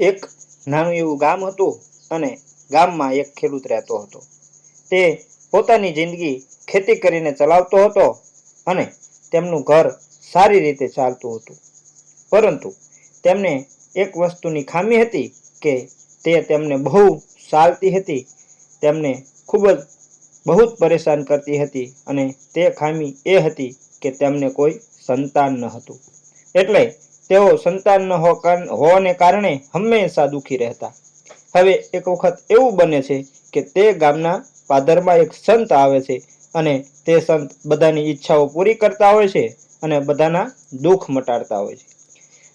એક નાનું એવું ગામ હતું અને ગામમાં એક ખેડૂત રહેતો હતો. તે પોતાની જિંદગી ખેતી કરીને ચલાવતો હતો અને તેમનું ઘર સારી રીતે ચાલતું હતું. પરંતુ તેમને એક વસ્તુની ખામી હતી કે તે તેમને બહુ ચાલતી હતી. તેમને ખૂબ જ બહુ જ પરેશાન કરતી હતી અને તે ખામી એ હતી કે તેમને કોઈ સંતાન ન હતું. એટલે તેઓ સંતાન ન હોવાને કારણે હંમેશા દુઃખી રહેતા. હવે એક વખત એવું બને છે કે તે ગામના પાદરમાં એક સંત આવે છે અને તે સંત બધાની ઈચ્છાઓ પૂરી કરતા હોય છે અને બધાના દુઃખ મટાડતા હોય છે.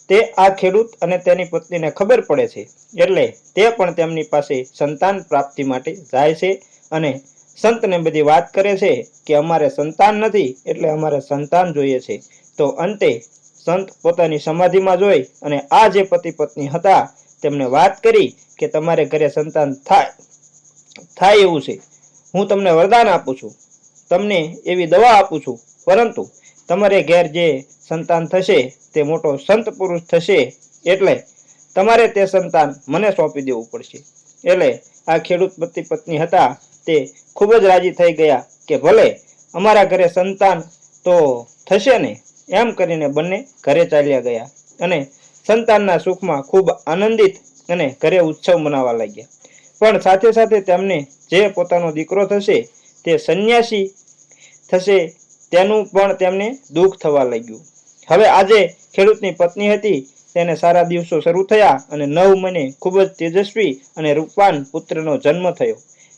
તે આ ખેડૂત અને તેની પત્નીને ખબર પડે છે એટલે તે પણ તેમની પાસે સંતાન પ્રાપ્તિ માટે જાય છે અને સંતને બધી વાત કરે છે કે અમારે સંતાન નથી એટલે અમારે સંતાન જોઈએ છે. તો અંતે સંત પોતાની સમાધિમાં જોઈ અને આ જે પતિ પત્ની હતા, તેમને વાત કરી કે તમારે ઘરે સંતાન થાય થાય એવું છે. હું તમને વરદાન આપું છું. તમને એવી દવા આપું છું. પરંતુ તમારે ઘેર જે સંતાન થશે, તે મોટો સંત પુરુષ થશે એટલે તમારે તે સંતાન મને સોંપી દેવું પડશે. એટલે આ ખેડૂત પતિ પત્ની હતા, તે ખૂબ જ રાજી થઈ ગયા કે ભલે અમારા ઘરે સંતાન તો થશે ને એમ કરીને બંને ઘરે ચાલ્યા ગયા અને સંતાનના સુખમાં ખૂબ આનંદિત અને ઘરે ઉત્સવ મનાવવા લાગ્યા. પણ સાથે સાથે તેમને જે પોતાનો દીકરો થશે તે સંન્યાસી થશે તેનું પણ તેમને દુઃખ થવા લાગ્યું. હવે આજે ખેડૂતની પત્ની હતી, તેને સારા દિવસો શરૂ થયા અને નવ મહિને ખૂબ જ તેજસ્વી અને રૂપવાન પુત્રનો જન્મ થયો.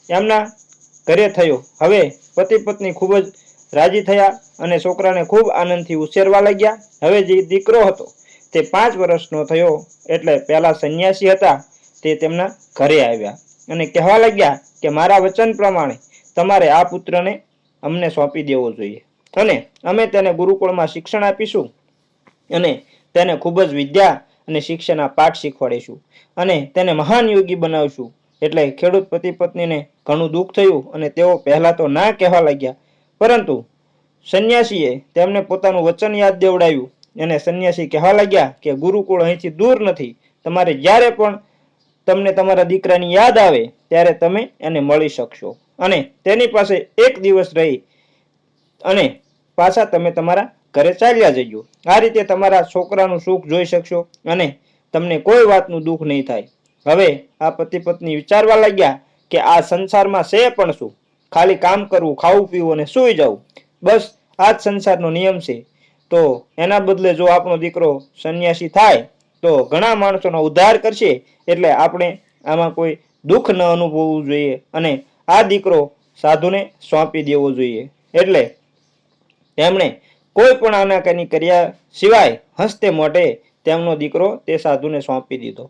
એમના ઘરે થયો. હવે પતિ પત્ની ખૂબ જ રાજી થયા અને છોકરાને ખૂબ આનંદથી ઉછેરવા લાગ્યા. હવે જે દીકરો હતો તે પાંચ વર્ષનો થયો એટલે પહેલા સંન્યાસી હતા, તે તેમના ઘરે આવ્યા અને કહેવા લાગ્યા કે મારા વચન પ્રમાણે તમારે આ પુત્રને અમને સોંપી દેવો જોઈએ અને અમે તેને ગુરુકુળમાં શિક્ષણ આપીશું અને તેને ખૂબ જ વિદ્યા અને શિક્ષણના પાઠ શીખવાડીશું અને તેને મહાન યોગી બનાવશું. એટલે ખેડૂત પતિ પત્નીને ઘણું દુઃખ થયું અને તેઓ પહેલા તો ના કહેવા લાગ્યા પરંતુ સંન્યાસીએ તેમને પોતાનું વચન યાદ દેવડાવ્યું અને સંન્યાસી કહેવા લાગ્યા કે, ગુરુકુળ અહીંથી દૂર નથી. તમારે જ્યારે પણ તમને તમારા દીકરાની યાદ આવે, ત્યારે તમે એને મળી શકશો. અને તેની પાસે એક દિવસ રહી અને પાછા તમે તમારા ઘરે ચાલ્યા જજો. આ રીતે તમારા છોકરાનું સુખ જોઈ શકશો અને તમને કોઈ વાતનું દુઃખ નહીં થાય. હવે આ પતિ પત્ની વિચારવા લાગ્યા કે, આ સંસારમાં છે પણ શું? ખાલી કામ કરવું, ખાવું, પીવું અને સૂઈ જવું. બસ આ જ સંસારનો નિયમ છે. તો એના બદલે જો આપણો દીકરો સંન્યાસી થાય, તો ઘણા માણસોનો ઉદ્ધાર કરશે, એટલે આપણે આમાં કોઈ દુઃખ ન અનુભવવું જોઈએ અને આ દીકરો સાધુને સોંપી દેવો જોઈએ. એટલે તેમણે કોઈ પણ આનાકાની કર્યા સિવાય હસ્તે મોઢે તેમનો દીકરો તે સાધુને સોંપી દીધો.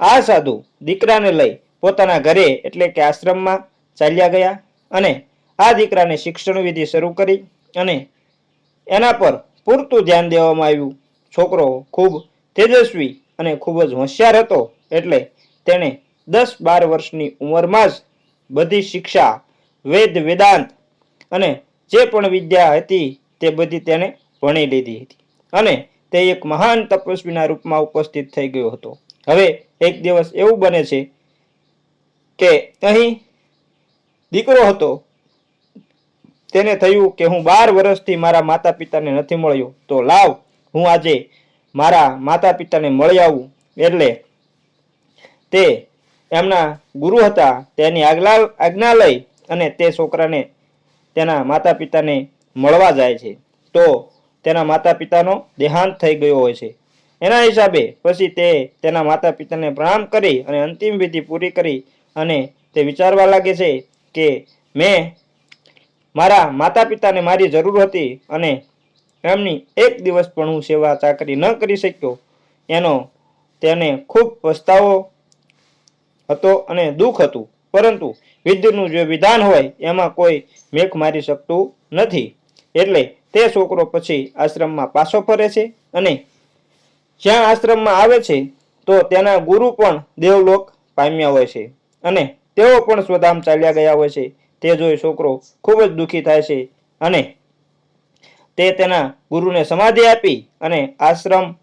આ સાધુ દીકરાને લઈ પોતાના ઘરે એટલે કે આશ્રમમાં ચાલ્યા ગયા. અને આ દીકરાને શિક્ષણ વિધિ શરૂ કરી અને એના પર પૂરતું ધ્યાન દેવામાં આવ્યું. છોકરો ખૂબ તેજસ્વી અને ખૂબ જ હોશિયાર હતો એટલે તેણે દસ બાર વર્ષની ઉંમરમાં જ બધી શિક્ષા, વેદ, વેદાંત અને જે પણ વિદ્યા હતી તે બધી તેણે ભણી લીધી હતી અને તે એક મહાન તપસ્વીના રૂપમાં ઉપસ્થિત થઈ ગયો હતો. હવે એક દિવસ એવું બને છે કે અહીં દીકરો હતો, તેને થયું કે હું બાર વર્ષથી મારા માતા પિતાને નથી મળ્યો, તો લાવ, હું આજે મારા માતા પિતાને મળી આવું. એટલે તે એમના ગુરુ હતા, તેની આજ્ઞા આજ્ઞા લઈ અને તે છોકરાને તેના માતા પિતાને મળવા જાય છે. તો તેના માતા પિતાનો દેહાંત થઈ ગયો હોય છે. એના હિસાબે પછી તે તેના માતા પિતાને પ્રણામ કરી અને અંતિમ વિધિ પૂરી કરી અને તે વિચારવા લાગે છે કે મેં મારા માતા પિતાને મારી જરૂર હતી અને એમની એક દિવસ પણ હું સેવા ચાકરી ન કરી શક્યો. એનો તેને ખૂબ પસ્તાવો હતો અને દુઃખ હતું. પરંતુ વિદ્યુતનું જે વિધાન હોય, એમાં કોઈ મેઘ મારી શકતું નથી. એટલે તે છોકરો પછી આશ્રમમાં પાછો ફરે છે અને જ્યાં આશ્રમમાં આવે છે, તો તેના ગુરુ પણ દેવલોક પામ્યા હોય છે. અને તેઓ પણ સ્વધામ ચાલ્યા ગયા હોય છે. તે જોઈ છોકરો ખૂબ જ દુઃખી થાય છે અને તે તેના ગુરુને સમાધિ આપી અને આશ્રમ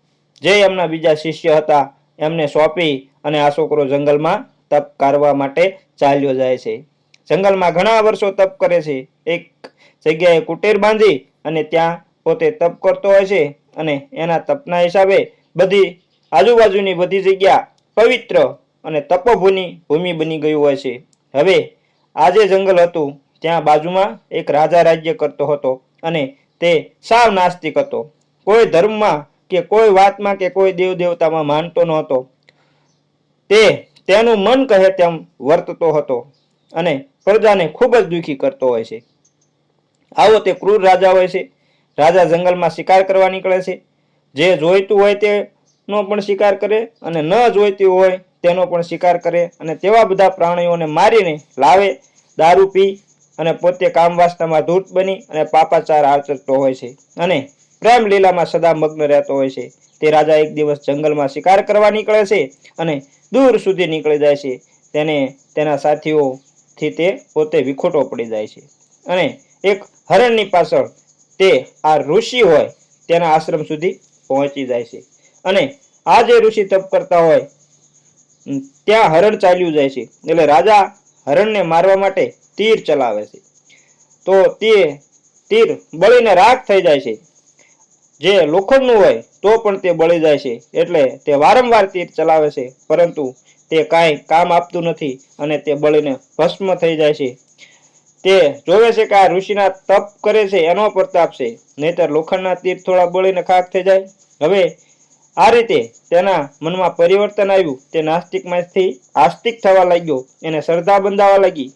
જે એમના બીજા શિષ્ય હતા એમને સોંપી અને આ છોકરો જંગલમાં તપ કરવા માટે ચાલ્યો જાય છે. જંગલમાં ઘણા વર્ષો તપ કરે છે. એક જગ્યાએ કુટીર બાંધી અને ત્યાં પોતે તપ કરતો હોય છે અને એના તપના હિસાબે બધી આજુબાજુની બધી જગ્યા પવિત્ર અને તપોભૂની ભૂમિ બની ગયું હોય છે. હવે આ જે જંગલ હતું, ત્યાં બાજુમાં એક રાજા રાજ્ય કરતો હતો અને તે સાવ નાસ્તિક હતો. કોઈ ધર્મમાં કે કોઈ વાતમાં કે કોઈ દેવ દેવતામાં માનતો ન હતો તે તેનું મન કહે તેમ વર્તતો હતો અને પ્રજાને ખૂબ જ દુઃખી કરતો હોય છે. આવો તે ક્રૂર રાજા હોય છે. રાજા જંગલમાં શિકાર કરવા નીકળે છે. જે જોઈતું હોય તેનો પણ શિકાર કરે અને ન જોઈતું હોય તેનો પણ શિકાર કરે અને તેવા બધા પ્રાણીઓને મારીને લાવે, દારૂ પી અને પોતે કામવાસ્તામાં ધૂત બની અને પાપાચાર આચરતો હોય છે. અને પ્રેમ લીલામાં સદા મગ્ન રહેતો હોય છે. તે રાજા એક દિવસ જંગલમાં શિકાર કરવા નીકળે છે અને દૂર સુધી નીકળી જાય છે. તેને તેના સાથીઓથી તે પોતે વિખોટો પડી જાય છે. અને એક હરણની પાછળ તે આ ઋષિ હોય તેના આશ્રમ સુધી પહોંચી જાય છે. અને આ જે ઋષિ તપ કરતા હોય ત્યાં હરણ ચાલ્યું જાય છે. એટલે રાજા હરણને મારવા માટે તીર ચલાવે છે. તો તે તીર બળીને રાખ થઈ જાય છે. જે લોખંડનું હોય તો પણ તે બળી જાય છે. એટલે તે વારંવાર તીર ચલાવે છે. પરંતુ તે કાંઈ કામ આપતું નથી અને તે બળીને ભસ્મ થઈ જાય છે. તે જોવે છે કે આ ઋષિના તપ કરે છે. એનો પ્રતાપ છે. નહીતર લોખંડના તીર થોડા બળીને ખાક થઈ જાય. હવે આ રીતે તેના મનમાં પરિવર્તન આવ્યું. તે નાસ્તિકમાંથી આસ્તિક થવા લાગ્યો. એને શ્રદ્ધા બંધાવા લાગી.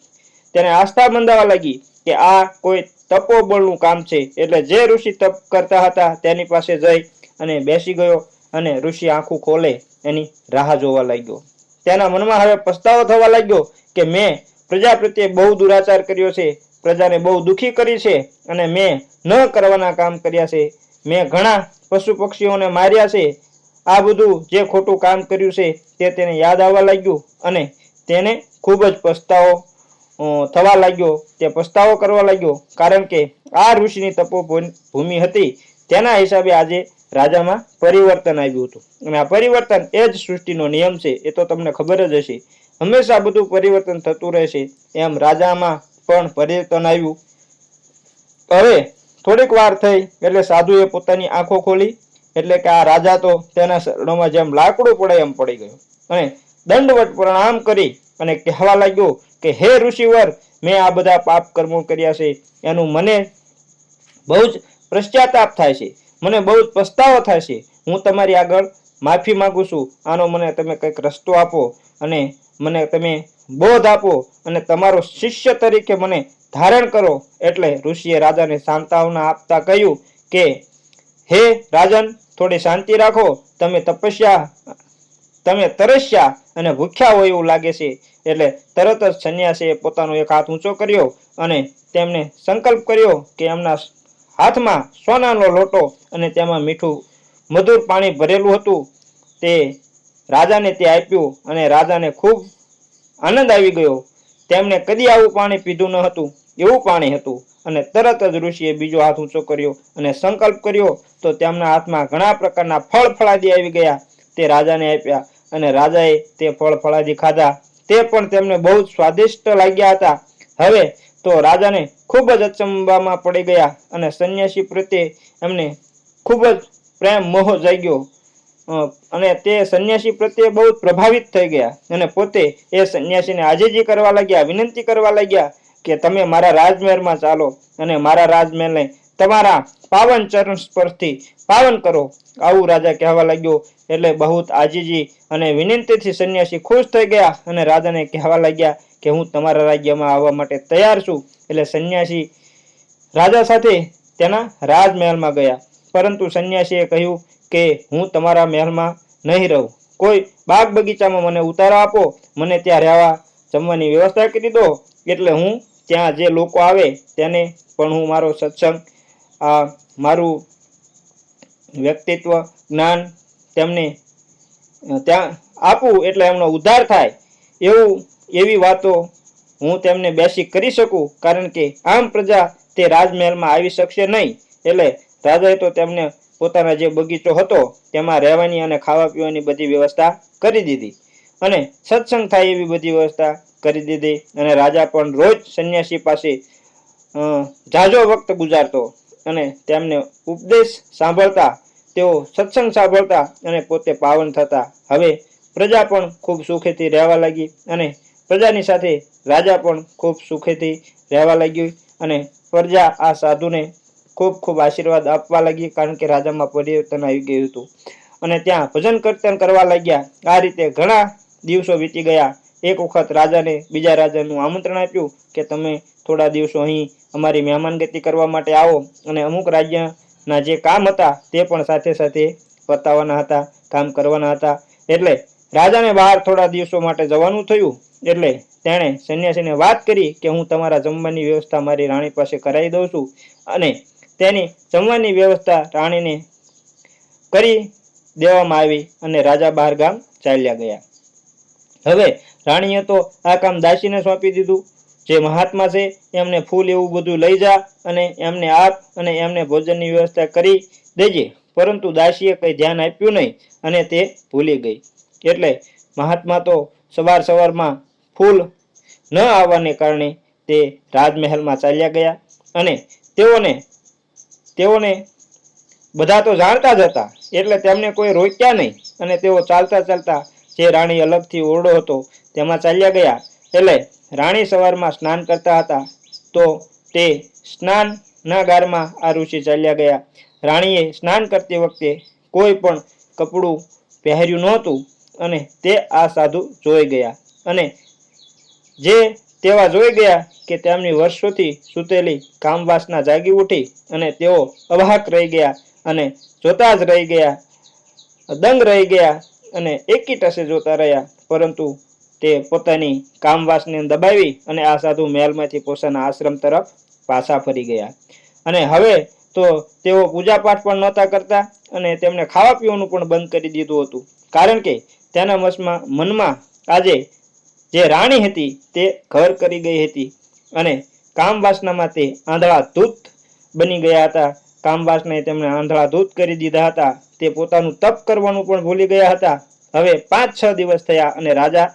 તેને આસ્થા બંધાવા લાગી કે આ કોઈ તપોબળનું કામ છે. એટલે જે ઋષિ તપ કરતા હતા તેની પાસે જઈ અને બેસી ગયો અને ઋષિ આંખું ખોલે એની રાહ જોવા લાગ્યો. તેના મનમાં હવે પસ્તાવો થવા લાગ્યો કે મેં પ્રજા પ્રત્યે બહુ દુરાચાર કર્યો છે. પ્રજાને બહુ દુખી કરી છે અને મેં ન કરવાના કામ કર્યા છે. મેં ઘણા પશુ પક્ષીઓને માર્યા છે. આ બધું જે ખોટું કામ કર્યું છે, તે તેને યાદ આવવા લાગ્યું અને તેને ખૂબ જ પસ્તાવો થવા લાગ્યો. તે પસ્તાવો કરવા લાગ્યો કારણ કે આ ઋષિની તપો ભૂમિ હતી. તેના હિસાબે આજે રાજામાં પરિવર્તન આવ્યું હતું. અને આ પરિવર્તન એ જ સૃષ્ટિનો નિયમ છે, એ તો તમને ખબર જ હશે. હંમેશા બધું પરિવર્તન થતું રહેશે, એમ રાજામાં પણ પરિવર્તન આવ્યું. હવે થોડીક વાર થઈ એટલે સાધુએ પોતાની આંખો ખોલી એટલે કે આ રાજા તો તેના શરણોમાં જેમ લાકડું પડે એમ પડી ગયો. અને દંડવટ પ્રણામ કરી અને કહેવા લાગ્યો કે, હે ઋષિવર, મેં આ બધા પાપ કર્મો કર્યા છે. એનું મને બહુ જ પશ્ચાતાપ થાય છે. મને બહુ જ પસ્તાવો થાય છે. હું તમારી આગળ માફી માંગુ છું. આનો મને તમે કંઈક રસ્તો આપો અને મને તમે બોધ આપો અને તમારો શિષ્ય તરીકે મને ધારણ કરો. એટલે ઋષિએ રાજાને સાંત્વના આપતા કહ્યું કે હે રાજન, થોડી શાંતિ રાખો. તમે તપસ્યા, તમે તરસ્યા અને ભૂખ્યા હોય એવું લાગે છે. એટલે તરત જ સંન્યાસીએ પોતાનો એક હાથ ઊંચો કર્યો અને તેમને સંકલ્પ કર્યો કે એમના હાથમાં સોનાનો લોટો અને તેમાં મીઠું મધુર પાણી ભરેલું હતું. તે રાજાને તે આપ્યું અને રાજાને ખૂબ આનંદ આવી ગયો. તેમણે કદી આવું પાણી પીધું ન હતું, એવું પાણી હતું. અને તરત જ ઋષિએ બીજો હાથ ઊંચો કર્યો અને સંકલ્પ કર્યો, તો તેમના હાથમાં ઘણા પ્રકારના ફળ ફળાદી આવી ગયા. તે રાજાને આપ્યા અને રાજાએ તે ફળ ફળાદી ખાધા. તે પણ તેમને બહુ જ સ્વાદિષ્ટ લાગ્યા હતા. હવે તો રાજાને ખૂબ જ અચંબામાં પડી ગયા અને સંન્યાસી પ્રત્યે એમને ખૂબ જ પ્રેમ મોહ જાગ્યો. અને તે સંન્યાસી પ્રત્યે બહુ પ્રભાવિત થઈ ગયા. અને પોતે એ સંન્યાસીને આજીજી કરવા લાગ્યા, વિનંતી કરવા લાગ્યા કે તમે મારા રાજમહેલમાં ચાલો અને મારા રાજમહેલને તમારા પાવન ચરણ સ્પર્શથી પાવન કરો. આવું રાજા કહેવા લાગ્યો. એટલે બહુ આજીજી અને વિનંતીથી સંન્યાસી ખુશ થઈ ગયા અને રાજાને કહેવા લાગ્યા કે હું તમારા રાજ્યમાં આવવા માટે તૈયાર છું. એટલે સંન્યાસી રાજા સાથે તેના રાજમહેલમાં ગયા. પરંતુ સંન્યાસીએ કહ્યું કે હું તમારા મહેલમાં નહીં રહું. કોઈ બાગ બગીચામાં મને ઉતારો આપો. મને ત્યાં રહેવા જમવાની વ્યવસ્થા કરી દો. એટલે હું ત્યાં જે લોકો આવે તેને પણ હું મારો સત્સંગ, આ મારું વ્યક્તિત્વ, જ્ઞાન તેમને ત્યાં આપું એટલે એમનો ઉદ્ધાર થાય. એવું, એવી વાતો હું તેમને બેસી કરી શકું. કારણ કે આમ પ્રજા તે રાજમહેલમાં આવી શકશે નહીં. એટલે રાજાએ તો તેમને પોતાના જે બગીચો હતો, તેમાં રહેવાની અને ખાવા પીવાની બધી વ્યવસ્થા કરી દીધી. અને સત્સંગ થાય એવી બધી વ્યવસ્થા કરી દીધી અને રાજા પણ રોજ સંન્યાસી પાસે જાજો વખત ગુજારતો અને તેમને ઉપદેશ સાંભળતા, તેઓ સત્સંગ સાંભળતા અને પોતે પાવન થતા. હવે પ્રજા પણ ખૂબ સુખેથી રહેવા લાગી અને પ્રજાની સાથે રાજા પણ ખૂબ સુખેથી રહેવા લાગ્યું અને પ્રજા આ સાધુને ખૂબ ખૂબ આશીર્વાદ આપવા લાગી કારણ કે રાજામાં પરિવર્તન આવી ગયું હતું. અને ત્યાં ભજન કીર્તન કરવા લાગ્યા. આ રીતે ઘણા દિવસો વીતી ગયા. એક વખત રાજાને બીજા રાજાનું આમંત્રણ આપ્યું કે તમે થોડા દિવસો અહીં અમારી મહેમાનગતિ કરવા માટે આવો અને અમુક રાજ્યના જે કામ હતા તે પણ સાથે સાથે પતાવવાના હતા, કામ કરવાના હતા. એટલે રાજાને બહાર થોડા દિવસો માટે જવાનું થયું. એટલે તેણે સન્યાસીને વાત કરી કે હું તમારા જમવાની વ્યવસ્થા મારી રાણી પાસે કરાવી દઉં છું. અને તેની જમવાની વ્યવસ્થા રાણીને કરી દેવામાં આવી અને રાજા બહાર ગામ ચાલ્યા ગયા. હવે રાણીએ તો આ કામ દાસીને સોંપી દીધું. જે મહાત્મા છે, એમને ફૂલ એવું બધું લઈ જા અને એમને આપ અને એમને ભોજનની વ્યવસ્થા કરી દેજે. પરંતુ દાસીએ કંઈ ધ્યાન આપ્યું નહીં અને તે ભૂલી ગઈ. એટલે મહાત્મા તો સવાર સવારમાં ફૂલ ન આવવાને કારણે તે રાજમહેલમાં ચાલ્યા ગયા અને તેઓને તેઓને બધા તો જાણતા જ હતા, એટલે તેમને કોઈ રોક્યા નહીં. અને તેઓ ચાલતા ચાલતા જે રાણી અલગથી ઓરડો હતો, તેમાં ચાલ્યા ગયા. એટલે રાણી સવારમાં સ્નાન કરતા હતા, તો તે સ્નાનના ગારમાં આ ઋષિ ચાલ્યા ગયા. રાણીએ સ્નાન કરતી વખતે કોઈ પણ કપડું પહેર્યું નહોતું અને તે આ સાધુ જોઈ ગયા. અને જે તેવા જોઈ ગયા કે તેમની વર્ષોથી સૂતેલી કામવાસના જાગી ઉઠી અને તેઓ અવાહક રહી ગયા અને જોતા જ રહી ગયા, દંગ રહી ગયા અને એકી ટસે જોતા રહ્યા. પરંતુ તે પોતાની કામવાસને દબાવી અને આ સાધુ મહેલમાંથી પોતાના આશ્રમ તરફ પાછા ફરી ગયા. અને હવે તો તેઓ પૂજાપાઠ પણ નહોતા કરતા અને તેમણે ખાવા પીવાનું પણ બંધ કરી દીધું હતું. કારણ કે તેના મસમાં મનમાં આજે જે રાણી હતી તે ઘર કરી ગઈ હતી અને કામવાસનામાં તે આંધળા ધૂત બની ગયા હતા. કામવાસનાએ તેમણે તેમને આંધળા ધૂત કરી દીધા હતા. તે પોતાનું તપ કરવાનું પણ ભૂલી ગયા હતા. હવે પાંચ છ દિવસ થયા અને રાજા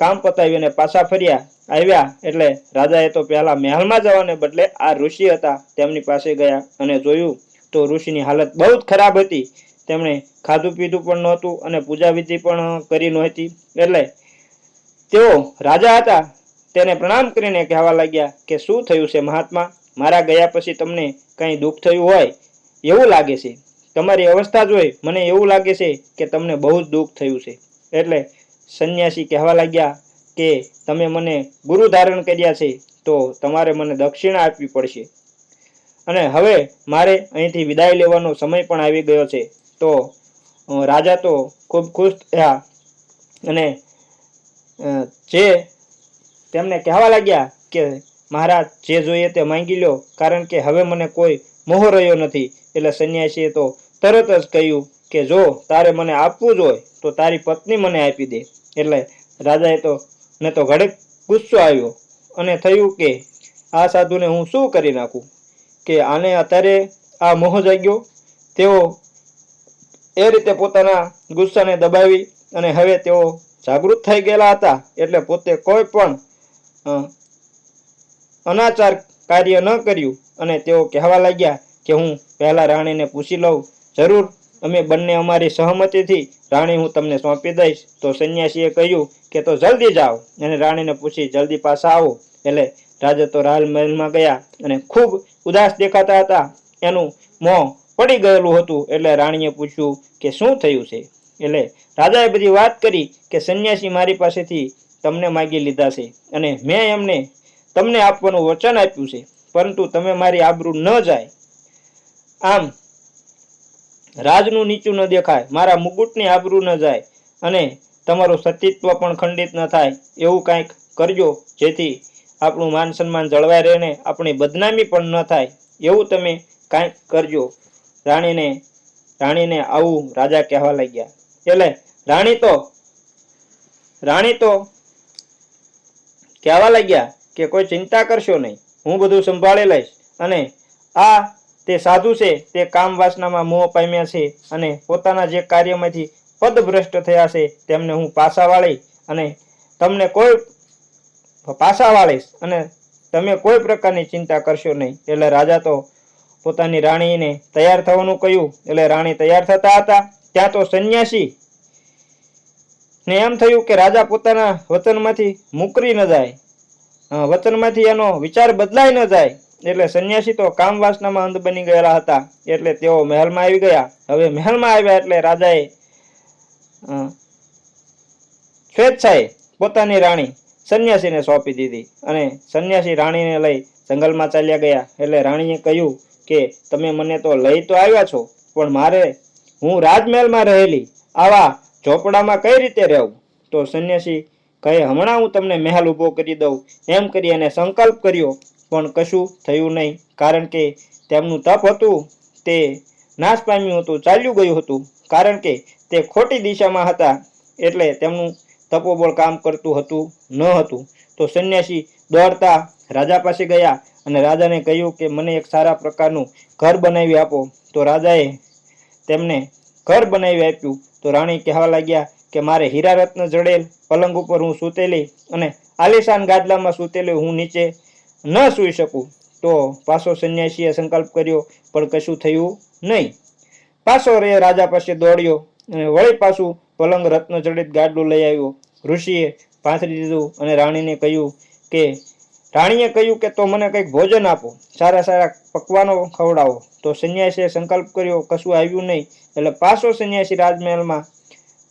કામ પતાવી અને પાછા ફર્યા. આવ્યા એટલે રાજાએ તો પહેલા મહેલમાં જવાને બદલે આ ઋષિ હતા તેમની પાસે ગયા અને જોયું તો ઋષિની હાલત બહુ જ ખરાબ હતી. તેમણે ખાધું પીધું પણ નહોતું અને પૂજા વિધિ પણ કરી નહોતી. એટલે તેઓ રાજા હતા. તેને પ્રણામ કરીને કહેવા લાગ્યા કે, શું થયું છે મહાત્મા? મારા ગયા પછી તમને કંઈ દુઃખ થયું હોય? એવું લાગે છે. તમારી અવસ્થા જોઈ મને એવું લાગે છે કે તમને બહુ જ દુઃખ થયું છે. એટલે સંન્યાસી કહેવા લાગ્યા કે, તમે મને ગુરુ ધારણ કર્યા છે, તો તમારે મને દક્ષિણા આપવી પડશે. અને હવે મારે અહીંથી વિદાય લેવાનો સમય પણ આવી ગયો છે. તો રાજા તો ખૂબ ખુશ થયા અને જે તેમને કહેવા લાગ્યા કે મહારાજ જે જોઈએ તે માંગી લો, કારણ કે હવે મને કોઈ મોહ રહ્યો નથી. એટલે સંન્યાસીએ તો તરત જ કહ્યું કે જો તારે મને આપવું જ હોય, તો તારી પત્ની મને આપી દે. એટલે રાજાએ તો, ને તો ઘડે ગુસ્સો આવ્યો અને થયું કે આ સાધુને હું શું કરી નાખું? કે આને અત્યારે આ મોહ જાગ્યો? તેઓ એ રીતે પોતાના ગુસ્સાને દબાવી અને હવે તેઓ જાગૃત થઈ ગયેલા હતા એટલે પોતે કોઈ પણ અનાચાર કાર્ય ન કર્યું અને તેઓ કહેવા લાગ્યા કે હું પહેલા રાણીને પૂછી લઉં, જરૂર, અમે બંને અમારી સહમતિથી રાણી હું તમને સોંપી દઈશ. તો સંન્યાસીએ કહ્યું કે, તો જલ્દી જાઓ. અને રાણીને પૂછી, જલ્દી પાછા આવો. એટલે રાજા તો રાલ મહેલમાં ગયા અને ખૂબ ઉદાસ દેખાતા હતા. એનું મોં પડી ગયેલું હતું એટલે રાણીએ પૂછ્યું કે, શું થયું છે? એટલે રાજાએ બધી વાત કરી કે સંન્યાસી મારી પાસેથી તમને માગી લીધા છે અને મેં એમને તમને આપવાનું વચન આપ્યું છે. પરંતુ તમે મારી આબરૂ ન જાય. આમ રાજનું નીચું ન દેખાય, મારા મુકુટની આબરૂ ન જાય અને તમારું સતીત્વ પણ ખંડિત ન થાય એવું કાંઈક કરજો, જેથી આપણું માન સન્માન જળવાઈ રહે ને આપણી બદનામી પણ ન થાય એવું તમે કાંઈક કરજો. રાણીને રાણીને આવું રાજા કહેવા લાગ્યા. એટલે રાણી તો રાણી તો કહેવા લાગ્યા કે કોઈ ચિંતા કરશો નહીં, હું બધું સંભાળી લઈશ અને આ તે સાધુ છે, તે કામ વાસનામાં મોહ પામ્યા છે અને પોતાના જે કાર્યમાંથી પદભ્રષ્ટ થયા છે, તેમને હું પાછા વાળી અને તમને કોઈ પાછા વાળીશ અને તમે કોઈ પ્રકારની ચિંતા કરશો નહીં. એટલે રાજા તો પોતાની રાણીને તૈયાર થવાનું કહ્યું. એટલે રાણી તૈયાર થતા હતા. ત્યાં તો સંન્યાસી. ને એમ થયું કે રાજા પોતાના વચનમાંથી મુકરી ન જાય. વચનમાંથી એનો વિચાર બદલાઈ ન જાય. એટલે સંન્યાસી તો કામ વાસનામાં અંધ બની ગયેલા હતા. એટલે તેઓ મહેલમાં આવી ગયા. હવે મહેલમાં આવ્યા એટલે રાજાએ સ્વેચ્છાએ પોતાની રાણી સંન્યાસીને સોંપી દીધી. અને સંન્યાસી રાણીને લઈ જંગલમાં ચાલ્યા ગયા. એટલે રાણીએ કહ્યું કે, તમે મને તો લઈ તો આવ્યા છો, પણ મારે હું રાજમહેલમાં રહેલી, આવા ઝોપડામાં કઈ રીતે રહેવું? તો સંન્યાસી કહે, હમણાં હું તમને મહેલ ઊભો કરી દઉં. એમ કરી અને સંકલ્પ કર્યો, પણ કશું થયું નહીં, કારણ કે તેમનું તપ હતું, તે નાશ પામ્યું હતું, ચાલ્યું ગયું હતું, કારણ કે તે ખોટી દિશામાં હતા, એટલે તેમનું તપોબળ કામ કરતું હતું, ન હતું. તો સંન્યાસી દોડતા રાજા પાસે ગયા અને રાજાને કહ્યું કે, મને એક સારા પ્રકારનું ઘર બનાવી આપો. તો રાજાએ તેમને ઘર બનાવી આપ્યું. તો રાણી કહેવા લાગ્યા કે મારે હીરા રત્ન જડેલ પલંગ ઉપર હું સૂતેલી અને આલિશાન ગાદલામાં સૂતેલી હું નીચે ન સૂઈ શકું. તો પાછો સંન્યાસીએ સંકલ્પ કર્યો, પણ કશું થયું નહીં. પાછો રે રાજા પાસે દોડ્યો અને વળી પાછું પલંગ રત્ન જડિત ગાડલું લઈ આવ્યો. ઋષિએ પાથરી દીધું અને રાણીને કહ્યું કે રાણીએ કહ્યું કે તો મને કંઈક ભોજન આપો. સારા સારા પકવાનો ખવડાવો. તો સંન્યાસીએ સંકલ્પ કર્યો, કશું આવ્યું નહીં. એટલે પાછો સંન્યાસી રાજમહેલમાં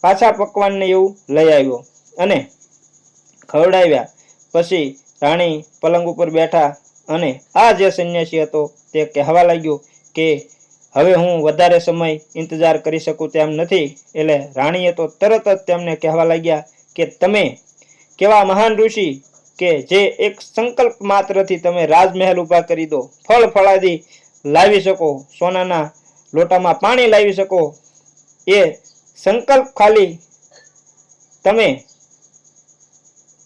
પાછા પકવાનને એવું લઈ આવ્યો અને ખવડાવ્યા. પછી રાણી પલંગ ઉપર બેઠા અને આ જે સંન્યાસી હતો તે કહેવા લાગ્યો કે, હવે હું વધારે સમય ઇંતજાર કરી શકું તેમ નથી. એટલે રાણીએ તો તરત જ તેમને કહેવા લાગ્યા કે, તમે કેવા મહાન ઋષિ કે જે એક સંકલ્પ માત્રથી તમે રાજમહેલ ઊભા કરી દો. ફળ ફળાદી લાવી શકો, સોનાના લોટામાં પાણી લાવી શકો. એ સંકલ્પ ખાલી તમે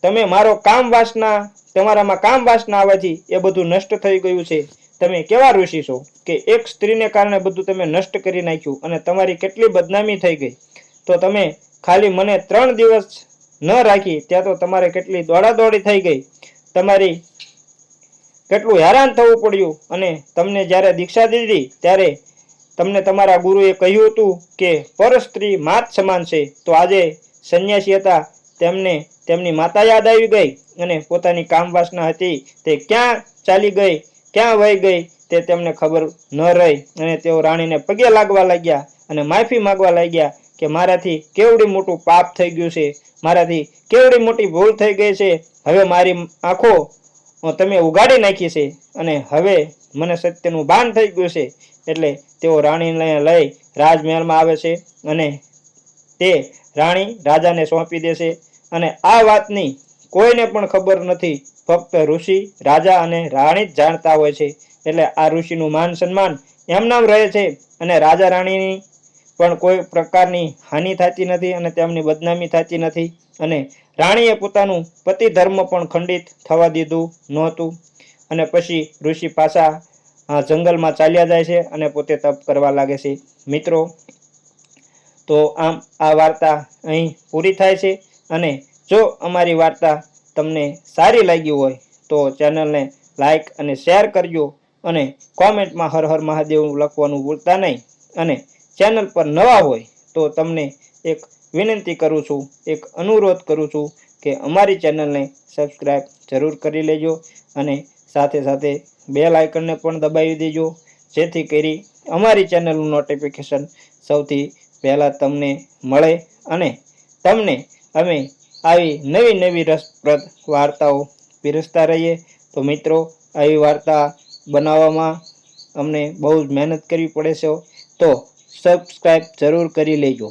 તમે મારો કામ વાસના, તમારામાં કામ વાસના આવવાથી એ બધું નષ્ટ થઈ ગયું છે. તમે કેવા ઋષિ છો કે એક સ્ત્રીને કારણે બધું તમે નષ્ટ કરી નાખ્યું અને તમારી કેટલી બદનામી થઈ ગઈ? તો તમે ખાલી મને ત્રણ દિવસ ન રાખી, ત્યાં તો તમારે કેટલી દોડાદોડી થઈ ગઈ. તમારી કેટલું હેરાન થવું પડ્યું અને તમને જ્યારે દીક્ષા દીધી, ત્યારે તમને તમારા ગુરુએ કહ્યું હતું કે, પર સ્ત્રી માત સમાન છે. તો આજે સંન્યાસી હતા, તેમને તેમની માતા યાદ આવી ગઈ અને પોતાની કામવાસના હતી. તે ક્યાં ચાલી ગઈ, ક્યાં વહી ગઈ, તે તેમને ખબર ન રહી અને તેઓ રાણીને પગે લાગવા લાગ્યા અને માફી માગવા લાગ્યા. કે મારાથી કેવડી મોટું પાપ થઈ ગયું છે, મારાથી કેવડી મોટી ભૂલ થઈ ગઈ છે, હવે મારી આંખો તમે ઉગાડી નાખી છે અને હવે મને સત્યનું ભાન થઈ ગયું છે. એટલે તેઓ રાણીને લઈ રાજમહેલમાં આવે છે અને તે રાણી રાજાને સોંપી દેશે અને આ વાતની કોઈને પણ ખબર નથી, ફક્ત ઋષિ, રાજા અને રાણી જ જાણતા હોય છે. એટલે આ ઋષિનું માન સન્માન એમનામ રહે છે અને રાજા રાણીની પણ કોઈ પ્રકારની હાનિ થતી નથી અને તેમની બદનામી થતી નથી. અને રાણીએ પોતાનું પતિ ધર્મ પણ ખંડિત થવા દીધું નહોતું. અને પછી ઋષિ પાછા જંગલમાં ચાલ્યા જાય છે અને પોતે તપ કરવા લાગે છે. મિત્રો, તો આમ આ વાર્તા અહીં પૂરી થાય છે. અને જો અમારી વાર્તા તમને સારી લાગી હોય, તો ચેનલને લાઈક અને શેર કરજો અને કોમેન્ટમાં હર હર મહાદેવ લખવાનું ભૂલતા નહીં. અને ચેનલ પર નવા હોય તો તમને એક વિનંતી કરું છું, એક અનુરોધ કરું છું કે અમારી ચેનલને સબસ્ક્રાઈબ જરૂર કરી લેજો અને સાથે સાથે બેલ આઇકનને પણ દબાવી દેજો, જેથી કરી અમારી ચેનલનું નોટિફિકેશન સૌથી પહેલાં તમને મળે અને તમને અમે આવી નવી નવી રસપ્રદ વાર્તાઓ પીરસતા રહીએ. તો મિત્રો, આવી વાર્તા બનાવવામાં અમને બહુ જ મહેનત કરવી પડે છે. તો સબસ્ક્રાઈબ જરૂર કરી લેજો.